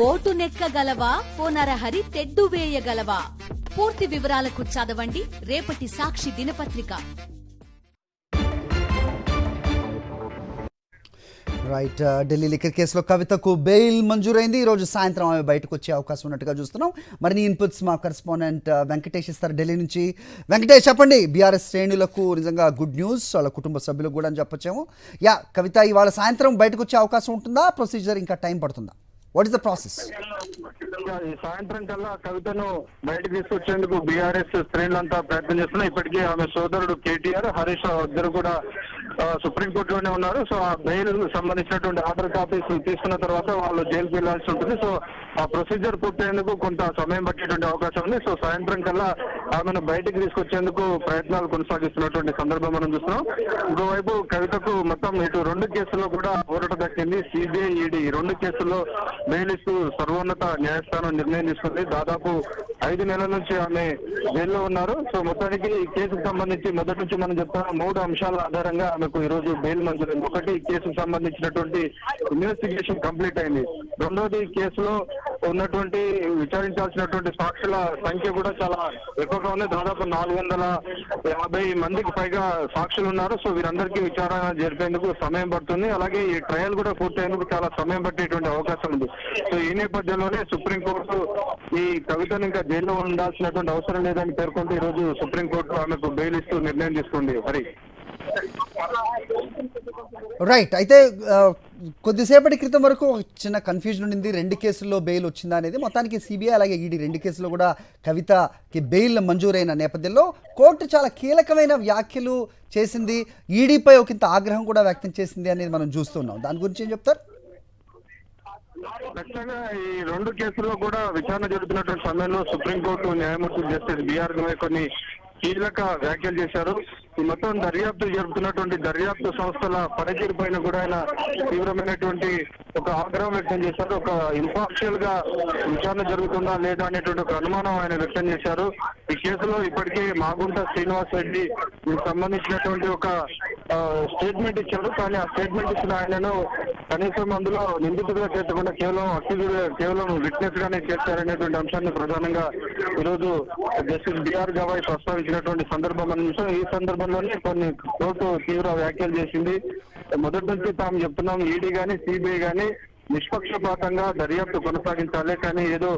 Boat నెక్కగలవా? పోనరహరి తెడ్డు వేయగలవా? పూర్తి వివరాలకు చదవండి. రేపటి సాక్షి దినపత్రిక. రైట్ ఢిల్లీ లిక్కర్ కేసులో కవితకు బెయిల్ మంజూరైంది. ఈ రోజు సాయంత్రం ఆమె బయటకు వచ్చే అవకాశం ఉన్నట్టుగా చూస్తున్నాం. మరిన్ని ఇన్పుట్స్ మా కరెస్పాండెంట్ వెంకటేష్ ఇస్తారు ఢిల్లీ నుంచి. వెంకటేష్ చెప్పండి. బీఆర్ఎస్ శ్రేణులకు నిజంగా గుడ్ న్యూస్ వాళ్ళ కుటుంబ సభ్యులకు కూడా అని చెప్పొచ్చాము. యా కవిత ఇవాళ సాయంత్రం బయటకు వచ్చే అవకాశం ఉంటుందా? ప్రొసీజర్ ఇంకా టైం పడుతుందా? వాట్ ఇస్ ద ప్రాసెస్ సాయంత్రం కల్లా కవితను బయటకు తీసుకొచ్చేందుకు బీఆర్ఎస్ శ్రేణులంతా ప్రయత్నం చేస్తున్నారు ఇప్పటికే ఆమె సోదరుడు కేటీఆర్ హరీష్ రావు ఇద్దరు కూడా సుప్రీంకోర్టులోనే ఉన్నారు. సో ఆ బెయిల్ సంబంధించినటువంటి ఆర్డర్ కాపీస్ తీసుకున్న తర్వాత వాళ్ళు జైలుకి వెళ్ళాల్సి ఉంటుంది. సో ఆ ప్రొసీజర్ పూర్తయ్యేందుకు కొంత సమయం పట్టేటువంటి అవకాశం ఉంది. సో సాయంత్రం కల్లా ఆమెను బయటకు తీసుకొచ్చేందుకు ప్రయత్నాలు కొనసాగిస్తున్నటువంటి సందర్భం మనం చూస్తున్నాం. ఇంకోవైపు కవితకు మొత్తం ఇటు రెండు కేసుల్లో కూడా ఊరట దక్కింది. సిబిఐ ఈడీ రెండు కేసుల్లో బెయిల్ సర్వోన్నత న్యాయస్థానం నిర్ణయం తీసుకుంది దాదాపు ఐదు నెలల నుంచి ఆమె జైల్లో ఉన్నారు. సో మొత్తానికి ఈ కేసుకు సంబంధించి మొదటి నుంచి మనం చెప్తాం మూడు అంశాల ఆధారంగా ఆమెకు ఈ రోజు బెయిల్ మంజూరైంది. ఒకటి కేసుకు సంబంధించినటువంటి ఇన్వెస్టిగేషన్ కంప్లీట్ అయింది. రెండోది కేసులో ఉన్నటువంటి విచారించాల్సినటువంటి సాక్షుల సంఖ్య కూడా చాలా ఎక్కువగా ఉంది. దాదాపు నాలుగు వందల యాభై మందికి పైగా సాక్షులు ఉన్నారు. సో వీరందరికీ విచారణ జరిపేందుకు సమయం పడుతుంది. అలాగే ఈ ట్రయల్ కూడా పూర్తయ్యేందుకు చాలా సమయం పట్టేటువంటి అవకాశం ఉంది. సో ఈ నేపథ్యంలోనే సుప్రీంకోర్టు ఈ కవితను ఇంకా జైల్లో ఉండాల్సినటువంటి అవసరం లేదని పేర్కొంటూ ఈ రోజు సుప్రీంకోర్టు ఆమెకు బెయిల్ ఇస్తూ నిర్ణయం తీసుకుంది హరి. రైట్ అయితే కొద్దిసేపటి క్రితం వరకు చిన్న కన్ఫ్యూజన్ ఉండింది. రెండు కేసుల్లో బెయిల్ వచ్చిందా అనేది మొత్తానికి సిబిఐ అలాగే ఈడీ రెండు కేసుల్లో కూడా కవితకి బెయిల్ మంజూరైన నేపథ్యంలో కోర్టు చాలా కీలకమైన వ్యాఖ్యలు చేసింది. ఈడీపై ఒకంత ఆగ్రహం కూడా వ్యక్తం చేసింది అనేది మనం చూస్తున్నాం. దాని గురించి ఏం చెప్తారు? ఖచ్చితంగా ఈ రెండు కేసుల్లో కూడా విచారణ జరుగుతున్నటువంటి సమయంలో సుప్రీంకోర్టు న్యాయమూర్తి జస్టిస్ బిఆర్ కొన్ని కీలక వ్యాఖ్యలు చేశారు. ఈ మొత్తం దర్యాప్తు జరుపుతున్నటువంటి దర్యాప్తు సంస్థల పనితీరు పైన కూడా ఆయన తీవ్రమైనటువంటి ఒక ఆగ్రహం వ్యక్తం చేశారు. ఒక ఇంపార్షియల్గా విచారణ జరుగుతుందా లేదా అనేటువంటి ఒక అనుమానం ఆయన వ్యక్తం చేశారు. ఈ కేసులో ఇప్పటికే మాగుంట శ్రీనివాస్ రెడ్డి సంబంధించినటువంటి ఒక స్టేట్మెంట్ ఇచ్చారు. కానీ ఆ స్టేట్మెంట్ ఇచ్చిన ఆయనను కనీసం అందులో నిందితుడిగా చేర్చకుండా కేవలం అక్యూజుడు కేవలం విట్నెస్ గానే చేర్చారనేటువంటి అంశాన్ని ప్రధానంగా ఈరోజు జస్టిస్ బిఆర్ గవాయ్ ప్రస్తావించినటువంటి సందర్భం మనం ఈ సందర్భంలోనే కొన్ని కోర్టు తీవ్ర వ్యాఖ్యలు చేసింది. మొదటి నుంచి తాము చెప్తున్నాం ఈడీ గాని సిబిఐ గాని నిష్పక్షపాతంగా దర్యాప్తు కొనసాగించాలి. కానీ ఏదో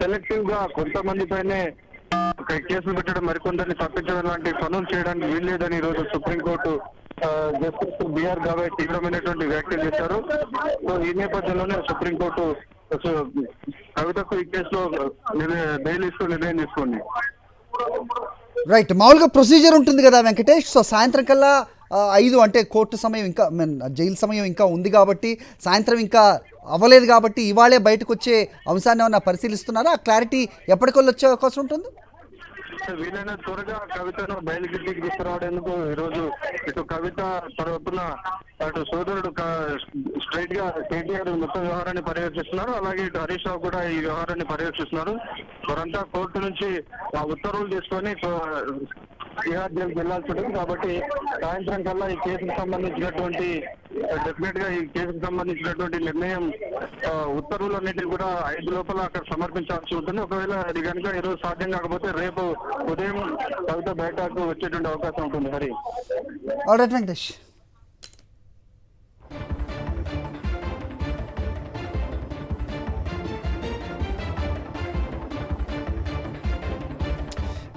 సెలెక్టివ్గా కొంతమంది పైనే కేసులు పెట్టడం మరికొందరిని తప్పించడం లాంటి పనులు చేయడానికి వీల్లేదని ఈ రోజు సుప్రీంకోర్టు జస్టిస్ బిఆర్ గవాయ్ తీవ్రమైనటువంటి వ్యాఖ్యలు చేశారు. సో ఈ నేపథ్యంలోనే సుప్రీంకోర్టు కవితకు ఈ కేసులో బెయిల్ ఇస్తూ నిర్ణయం తీసుకోండి. రైట్ మామూలుగా ప్రొసీజర్ ఉంటుంది కదా వెంకటేష్. సో సాయంత్రం కల్లా ఐదు అంటే కోర్టు సమయం ఇంకా I జైలు సమయం ఇంకా ఉంది కాబట్టి సాయంత్రం ఇంకా అవ్వలేదు కాబట్టి ఇవాళే బయటకు వచ్చే అంశాన్ని ఏమన్నా పరిశీలిస్తున్నారా? క్లారిటీ ఎప్పటికల్లా వచ్చే అవకాశం ఉంటుంది? వీలైన త్వరగా కవితను బయలుగిరికి తీసుకురావడానికి ఈ రోజు ఇటు కవిత తరపున అటు సోదరుడు స్ట్రైట్గా కేటీఆర్ మొత్తం వ్యవహారాన్ని పర్యవేక్షిస్తున్నారు. అలాగే ఇటు హరీష్ రావు కూడా ఈ వ్యవహారాన్ని పర్యవేక్షిస్తున్నారు. వారంతా కోర్టు నుంచి ఆ ఉత్తర్వులు తీసుకొని తిహార్ జైలుకి వెళ్ళాల్సి ఉంటుంది కాబట్టి సాయంత్రం కల్లా ఈ కేసుకు సంబంధించినటువంటి డెఫినెట్గా ఈ కేసుకు సంబంధించినటువంటి నిర్ణయం ఉత్తర్వులు అన్నింటినీ కూడా ఐదు లోపల అక్కడ సమర్పించాల్సి ఉంటుంది. ఒకవేళ అది కనుక ఈరోజు సాధ్యం కాకపోతే రేపు ఉదయం కవిత బయటకు వచ్చేటువంటి అవకాశం ఉంటుంది. హరి. వెంకటేష్.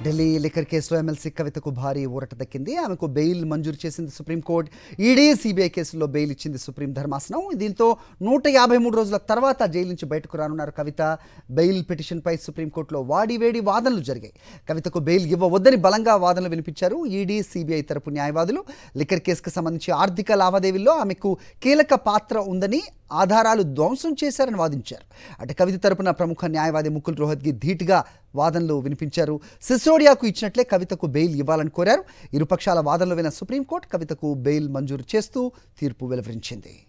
ఢిల్లీ లిఖర్ కేసులో ఎమ్మెల్సీ కవితకు భారీ ఊరట దక్కింది. ఆమెకు బెయిల్ మంజూరు చేసింది సుప్రీంకోర్టు ఈడీ సిబిఐ కేసులో బెయిల్ ఇచ్చింది సుప్రీం ధర్మాసనం. దీంతో నూట యాభై మూడు రోజుల తర్వాత జైలు నుంచి బయటకు రానున్నారు కవిత. బెయిల్ పిటిషన్పై సుప్రీంకోర్టులో వాడివేడి వాదనలు జరిగాయి. కవితకు బెయిల్ ఇవ్వవద్దని బలంగా వాదనలు వినిపించారు ఈడీ సిబిఐ తరపు న్యాయవాదులు. లిఖర్ కేసుకు సంబంధించి ఆర్థిక లావాదేవీల్లో ఆమెకు కీలక పాత్ర ఉందని ఆధారాలు ధ్వంసం చేశారని వాదించారు. అటు కవిత తరపున ప్రముఖ న్యాయవాది ముకుల్ రోహత్గి ధీటుగా వాదనలు వినిపించారు. సిసోడియాకు ఇచ్చినట్లే కవితకు బెయిల్ ఇవ్వాలని కోరారు. ఇరుపక్షాల వాదనలు విన్న సుప్రీంకోర్టు కవితకు బెయిల్ మంజూరు చేస్తూ తీర్పు వెలువరించింది.